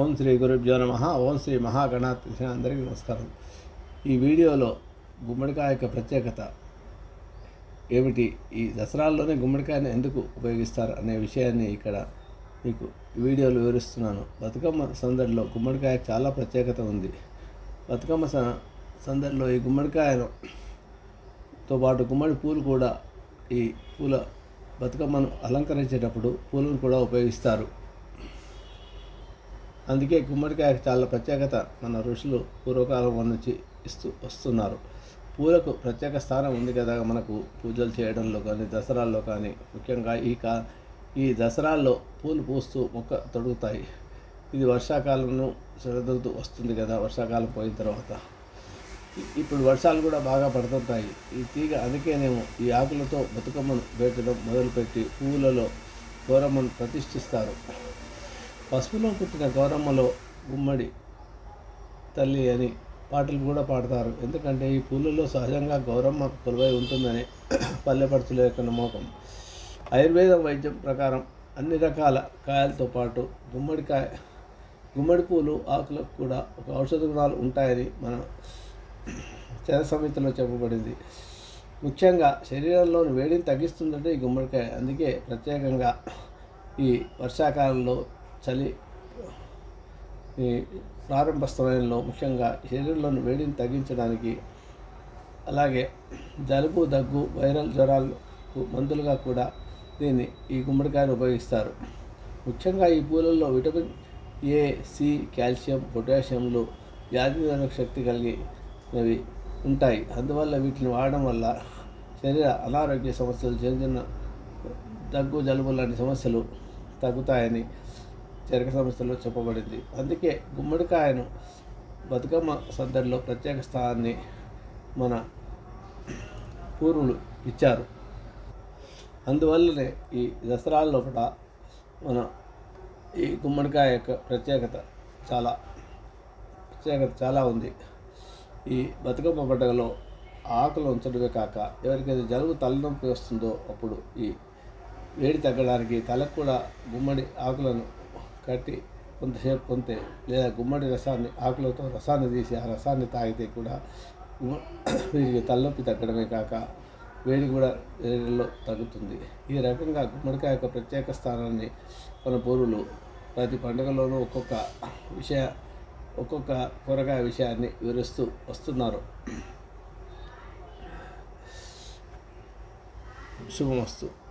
ఓం శ్రీ గురుభ్యో నమ. ఓం శ్రీ మహాగణాత్ అందరికీ నమస్కారం. ఈ వీడియోలో గుమ్మడికాయ యొక్క ప్రత్యేకత ఏమిటి? ఈ దసరాల్లోనే గుమ్మడికాయని ఎందుకు ఉపయోగిస్తారు అనే విషయాన్ని ఇక్కడ మీకు వీడియోలు వివరిస్తున్నాను. బతుకమ్మ సందడిలో గుమ్మడికాయ చాలా ప్రత్యేకత ఉంది. బతుకమ్మ స సందడిలో ఈ గుమ్మడికాయను తో పాటు గుమ్మడి పూలు కూడా ఈ పూల బతుకమ్మను అలంకరించేటప్పుడు పూలను కూడా ఉపయోగిస్తారు. అందుకే గుమ్మడికాయకు చాలా ప్రత్యేకత మన ఋషులు పూర్వకాలం నుంచి ఇస్తూ వస్తున్నారు. పూలకు ప్రత్యేక స్థానం ఉంది కదా మనకు పూజలు చేయడంలో కానీ దసరాల్లో కానీ. ముఖ్యంగా ఈ కా ఈ దసరాల్లో పూలు పూస్తూ మొక్క తొడుగుతాయి. ఇది వర్షాకాలంలో శరదృతు వస్తుంది కదా వర్షాకాలం పోయిన తర్వాత. ఇప్పుడు వర్షాలు కూడా బాగా పడుతుంటాయి. ఈ తీగ అందుకేనేమో ఈ ఆకులతో బతుకమ్మను పెట్టడం మొదలుపెట్టి పువ్వులలో గౌరమ్మను ప్రతిష్ఠిస్తారు. పసుపులో పుట్టిన గౌరమ్మలో గుమ్మడి తల్లి అని పాటలు కూడా పాడతారు. ఎందుకంటే ఈ పూలలో సహజంగా గౌరమ్మ కొలువై ఉంటుందని పల్లెపరచుల యొక్క నమ్మకం. ఆయుర్వేదం వైద్యం ప్రకారం అన్ని రకాల కాయలతో పాటు గుమ్మడికాయ గుమ్మడి పూలు ఆకులకు కూడా ఒక ఔషధ గుణాలు ఉంటాయని మన చర సంహితలో చెప్పబడింది. ముఖ్యంగా శరీరంలోని వేడిని తగ్గిస్తుందంటే ఈ గుమ్మడికాయ. అందుకే ప్రత్యేకంగా ఈ వర్షాకాలంలో చలి ఈ ప్రారంభ సమయంలో ముఖ్యంగా శరీరంలోని వేడిని తగ్గించడానికి అలాగే జలుబు దగ్గు వైరల్ జ్వరాలకు మందులుగా కూడా దీన్ని ఈ గుమ్మడికాయను ఉపయోగిస్తారు. ముఖ్యంగా ఈ పూలల్లో విటమిన్ ఏ సి కాల్షియం పొటాషియంలు వ్యాధి నిరోధక శక్తి కలిగినవి ఉంటాయి. అందువల్ల వీటిని వాడడం వల్ల శరీర అనారోగ్య సమస్యలు చిన్న చిన్న దగ్గు జలుబు లాంటి సమస్యలు తగ్గుతాయని చరక సమస్యలో చెప్పబడింది. అందుకే గుమ్మడికాయను బతుకమ్మ సందడిలో ప్రత్యేక స్థానాన్ని మన పూర్వులు ఇచ్చారు. అందువల్లనే ఈ దసరాల్లో కూడా మన ఈ గుమ్మడికాయ యొక్క ప్రత్యేకత చాలా ప్రత్యేకత చాలా ఉంది. ఈ బతుకమ్మ పండుగలో ఆకులు ఉంచడమే కాక ఎవరికైతే జలుబు తలనొప్పి వస్తుందో అప్పుడు ఈ వేడి తగ్గడానికి తలకు కూడా గుమ్మడి ఆకులను కట్టి కొంతసేపు కొంతే లేదా గుమ్మడి రసాన్ని ఆకులతో రసాన్ని తీసి ఆ రసాన్ని తాగితే కూడా వీరికి తలనొప్పి తగ్గడమే కాక వేడి కూడా వేడిలో తగ్గుతుంది. ఈ రకంగా గుమ్మడికాయ యొక్క ప్రత్యేక స్థానాన్ని మన పూర్వులు ప్రతి పండుగలోనూ ఒక్కొక్క విషయ ఒక్కొక్క కూరగాయ విషయాన్ని వివరిస్తూ వస్తున్నారు. శుభమస్తు.